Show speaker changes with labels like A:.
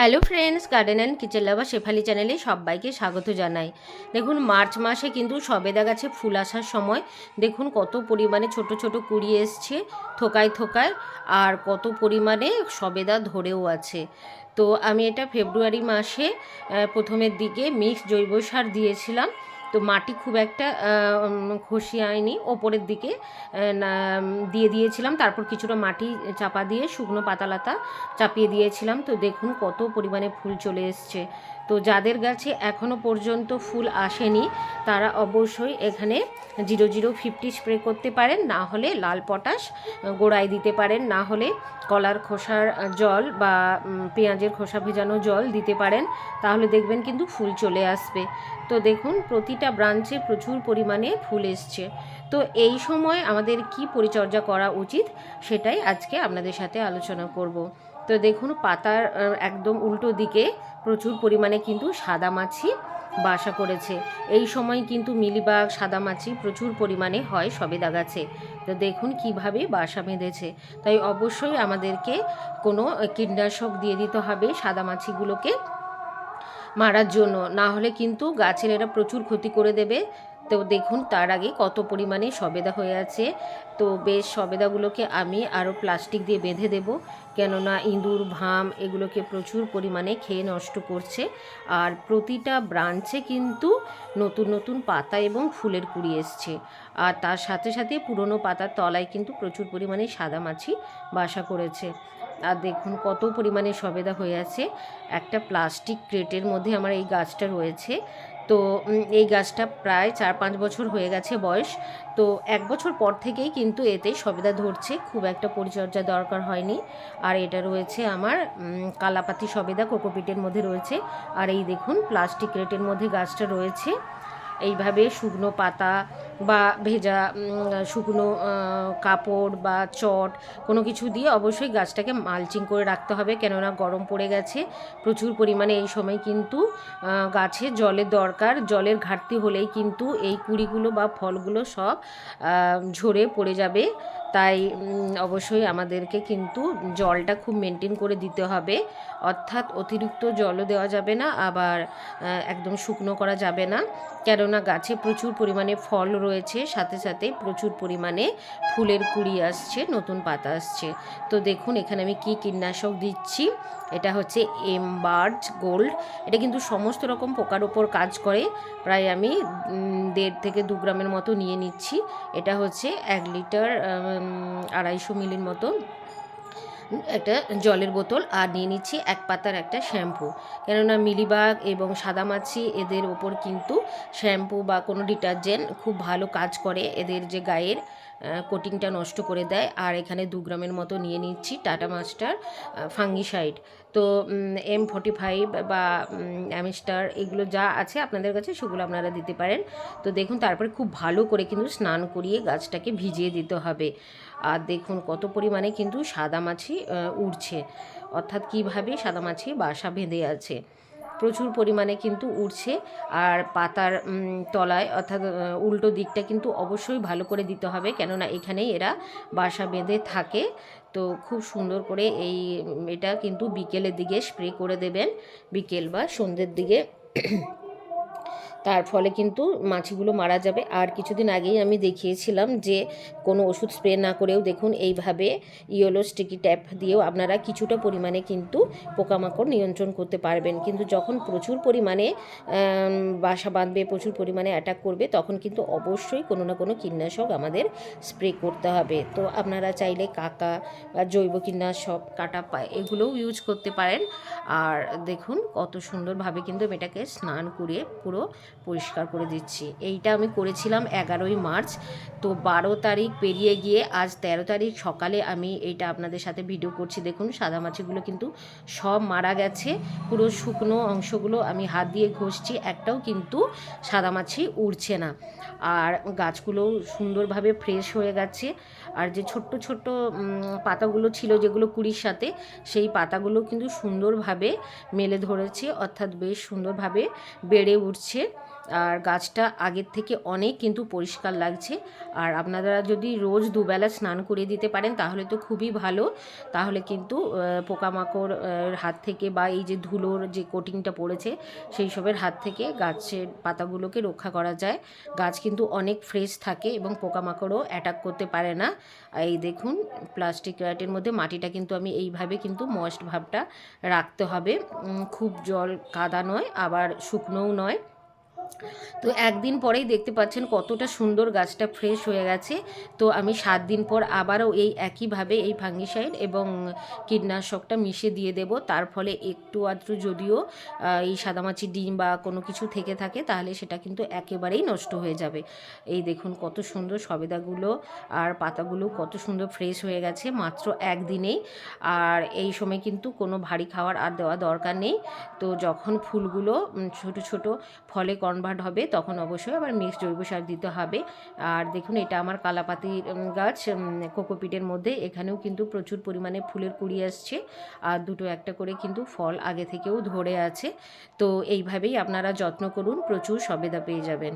A: Hello friends garden and kitchen lover Shefali চ্যানেলে সবাইকে স্বাগত জানাই। দেখুন, মার্চ মাসে কিন্তু সবেদা গাছে ফুল আসার সময় দেখুন কত পরিমাণে ছোট ছোট কুড়ি এসছে থোকায় থোকায় আর কত পরিমাণে সবেদা ধরেও আছে। তো আমি এটা ফেব্রুয়ারি মাসে প্রথমের দিকে মিক্স জৈব সার দিয়েছিলাম। তো মাটি খুব একটা খসিয়ে আয়নি। ওপরের দিকে দিয়ে দিয়েছিলাম। তারপর কিছুটা মাটি চাপা দিয়ে শুকনো পাতালাতা চাপিয়ে দিয়েছিলাম। তো দেখুন কত পরিমাণে ফুল চলে এসছে। তো যাদের গাছে এখনও পর্যন্ত ফুল আসেনি, তারা অবশ্যই এখানে জিরো জিরো ফিফটি স্প্রে করতে পারেন, না হলে লাল পটাশ গোড়ায় দিতে পারেন, না হলে কলার খোসার জল বা পেঁয়াজের খোসা ভেজানো জল দিতে পারেন, তাহলে দেখবেন কিন্তু ফুল চলে আসবে। তো দেখুন, প্রতিটা ব্রাঞ্চে প্রচুর পরিমাণে ফুল এসছে। তো এই সময় আমাদের কি পরিচর্যা করা উচিত, সেটাই আজকে আপনাদের সাথে আলোচনা করব। তো দেখুন, পাতার একদম উল্টো দিকে প্রচুর পরিমাণে কিন্তু সাদা মাছি বাসা করেছে। এই সময় কিন্তু মিলিবাগ সাদামাছি প্রচুর পরিমাণে হয় সবেদা গাছে তো দেখুন কীভাবে বাসা বেঁধেছে। তাই অবশ্যই আমাদেরকে কোনো কীটনাশক দিয়ে দিতে হবে সাদা মাছিগুলোকে মারার জন্য। না হলে কিন্তু গাছের এরা প্রচুর ক্ষতি করে দেবে। তো দেখুন, তার আগে কত পরিমাণে সবেদা হয়ে আছে। তো বেশ, সবেদাগুলোকে আমি আরও প্লাস্টিক দিয়ে বেঁধে দেব। কেননা ইঁদুর, ভাম এগুলোকে প্রচুর পরিমাণে খেয়ে নষ্ট করছে। আর প্রতিটা ব্রাঞ্চে কিন্তু নতুন নতুন পাতা এবং ফুলের কুড়ি এসছে। আর তার সাথে সাথে পুরনো পাতার তলায় কিন্তু প্রচুর পরিমাণে সাদা মাছি বাসা করেছে। আর দেখুন, কত পরিমাণে সবেদা হয়ে আছে। একটা প্লাস্টিক ক্রেটের মধ্যে আমার এই গাছটা রয়েছে। তো এই গাছটা প্রায় চার পাঁচ বছর হয়ে গেছে বয়স। তো, এক বছর পর থেকেই কিন্তু এতে সবেদা ধরছে। খুব একটা পরিচর্যা দরকার হয়নি। আর এটা রয়েছে আমার কালাপাতি সবেদা কোকোপিটের মধ্যে রয়েছে। আর এই দেখুন, প্লাস্টিক রেটের মধ্যে গাছটা রয়েছে। এইভাবে শুকনো পাতা বা ভেজা শুকনো কাপড় বা চট কোনো কিছু দিয়ে অবশ্যই গাছটাকে মালচিং করে রাখতে হবে। কেননা গরম পড়ে গেছে, প্রচুর পরিমাণে এই সময় কিন্তু গাছে জলের দরকার। জলের ঘাটতি হলেই কিন্তু এই কুড়িগুলো বা ফলগুলো সব ঝরে পড়ে যাবে। তাই অবশ্যই আমাদেরকে কিন্তু জলটা খুব মেনটেন করে দিতে হবে। অর্থাৎ অতিরিক্ত জলও দেওয়া যাবে না, আবার একদম শুকনো করা যাবে না। কেননা গাছে প্রচুর পরিমাণে ফল রয়েছে, সাথে সাথে প্রচুর পরিমাণে ফুলের কুড়ি আসছে, নতুন পাতা আসছে। তো দেখুন, এখানে আমি কি কীটনাশক দিচ্ছি। এটা হচ্ছে এমবার্জ গোল্ড এটা কিন্তু সমস্ত রকম পোকার ওপর কাজ করে। প্রায় আমি দেড় থেকে দু গ্রামের মতো নিয়ে নিচ্ছি। এটা হচ্ছে এক লিটার আড়াইশো মিলির মতো। একটা জলের বোতল আর নিয়ে নিচ্ছি এক পাতার একটা শ্যাম্পু। কেননা মিলিবাগ এবং সাদামাছি এদের ওপর কিন্তু শ্যাম্পু বা কোনো ডিটারজেন্ট খুব ভালো কাজ করে। এদের যে গায়ের কোটিংটা নষ্ট করে দেয়। আর এখানে দু গ্রামের মতো নিয়ে নিচ্ছি টাটা মাস্টার ফাঙ্গিসাইড। তো এম ফর্টি ফাইভ বা অ্যামিস্টার এগুলো যা আছে আপনাদের কাছে সেগুলো আপনারা দিতে পারেন। তো দেখুন, তারপরে খুব ভালো করে কিন্তু স্নান করিয়ে গাছটাকে ভিজিয়ে দিতে হবে। আর দেখুন কত পরিমাণে কিন্তু সাদামাছি আহ, উড়ছে। অর্থাৎ কীভাবে সাদামাছি বাসা বেঁধে আছে? প্রচুর পরিমাণে কিন্তু উড়ছে আর পাতার তলায় অর্থাৎ উল্টো দিকটা কিন্তু অবশ্যই ভালো করে দিতে হবে। কেননা এখানেই এরা বাসা বেঁধে থাকে। তো খুব সুন্দর করে এই এটা কিন্তু বিকেলের দিকে স্প্রে করে দেবেন। বিকেল বা সন্ধ্যের দিকে তার ফলে কিন্তু মাছিগুলো মারা যাবে। আর কিছুদিন আগেই আমি দেখিয়েছিলাম যে, কোনো ওষুধ স্প্রে না করেও দেখুন এইভাবে ইয়েলো স্টিকি ট্যাপ দিয়েও আপনারা কিছুটা পরিমাণে কিন্তু পোকামাকড় নিয়ন্ত্রণ করতে পারবেন। কিন্তু যখন প্রচুর পরিমাণে বাসা বাঁধবে, প্রচুর পরিমাণে অ্যাটাক করবে, তখন কিন্তু অবশ্যই কোনো না কোনো কীটনাশক আমাদের স্প্রে করতে হবে। তো আপনারা চাইলে কাকা বা জৈব কীটনাশক, কাটা পায় এগুলোও ইউজ করতে পারেন। আর দেখুন কত সুন্দরভাবে কিন্তু এটাকে স্নান করিয়ে পুরো পরিষ্কার করে দিচ্ছি। এইটা আমি করেছিলাম এগারোই মার্চ। তো বারো তারিখ পেরিয়ে গিয়ে আজ তেরো তারিখ সকালে আমি এইটা আপনাদের সাথে ভিডিও করছি। দেখুন, সাদা মাছিগুলো কিন্তু সব মারা গেছে। পুরো শুকনো অংশগুলো আমি হাত দিয়ে ঘষছি, একটাও কিন্তু সাদা মাছি উড়ছে না। আর গাছগুলো সুন্দরভাবে ফ্রেশ হয়ে গেছে। আর যে ছোট্ট ছোট্ট পাতাগুলো ছিল যেগুলো কুড়ির সাথে, সেই পাতাগুলো কিন্তু সুন্দরভাবে মেলে ধরেছে, অর্থাৎ বেশ সুন্দরভাবে বেড়ে উঠছে। আর গাছটা আগের থেকে অনেক কিন্তু পরিষ্কার লাগছে। আর আপনারা যদি রোজ দুবেলা স্নান করিয়ে দিতে পারেন, তাহলে তো খুবই ভালো। তাহলে কিন্তু পোকামাকড় হাত থেকে বা এই যে ধুলোর যে কোটিংটা পড়েছে, সেই সবের হাত থেকে গাছের পাতাগুলোকে রক্ষা করা যায়। গাছ কিন্তু অনেক ফ্রেশ থাকে এবং পোকামাকড়ও অ্যাটাক করতে পারে না। এই দেখুন প্লাস্টিক ক্যারেটের মধ্যে মাটিটা কিন্তু আমি এইভাবে কিন্তু মস্ট ভাবটা রাখতে হবে। খুব জল কাদা নয়, আবার শুকনোও নয়। তো একদিন পরেই দেখতে পাচ্ছেন কতটা সুন্দর গাছটা ফ্রেশ হয়ে গেছে। তো আমি সাত দিন পর আবারও এই একইভাবে এই ফাঙ্গিসাইড এবং কীটনাশকটা মিশিয়ে দিয়ে দেব। তার ফলে একটু আধটু যদিও এই সাদামাছি ডিম বা কোনো কিছু থেকে থাকে, তাহলে সেটা কিন্তু একেবারেই নষ্ট হয়ে যাবে। এই দেখুন কত সুন্দর সবেদাগুলো আর পাতাগুলো কত সুন্দর ফ্রেশ হয়ে গেছে মাত্র একদিনেই। আর এই সময় কিন্তু কোনো ভারী খাবার আর দেওয়া দরকার নেই। তো যখন ফুলগুলো ছোট ছোট ফলে কনভার্ট হবে, তখন অবশ্যই আবার মিক্সড জৈব সার দিতে হবে। আর দেখুন, এটা আমার কালাপাতি গাছ কোকোপিটের মধ্যে। এখানেও কিন্তু প্রচুর পরিমাণে ফুলের কুড়ি আসছে। আর দুটো একটা করে কিন্তু ফল আগে থেকেও ধরে আছে। তো এইভাবেই আপনারা যত্ন করুন, প্রচুর সবেদা পেয়ে যাবেন।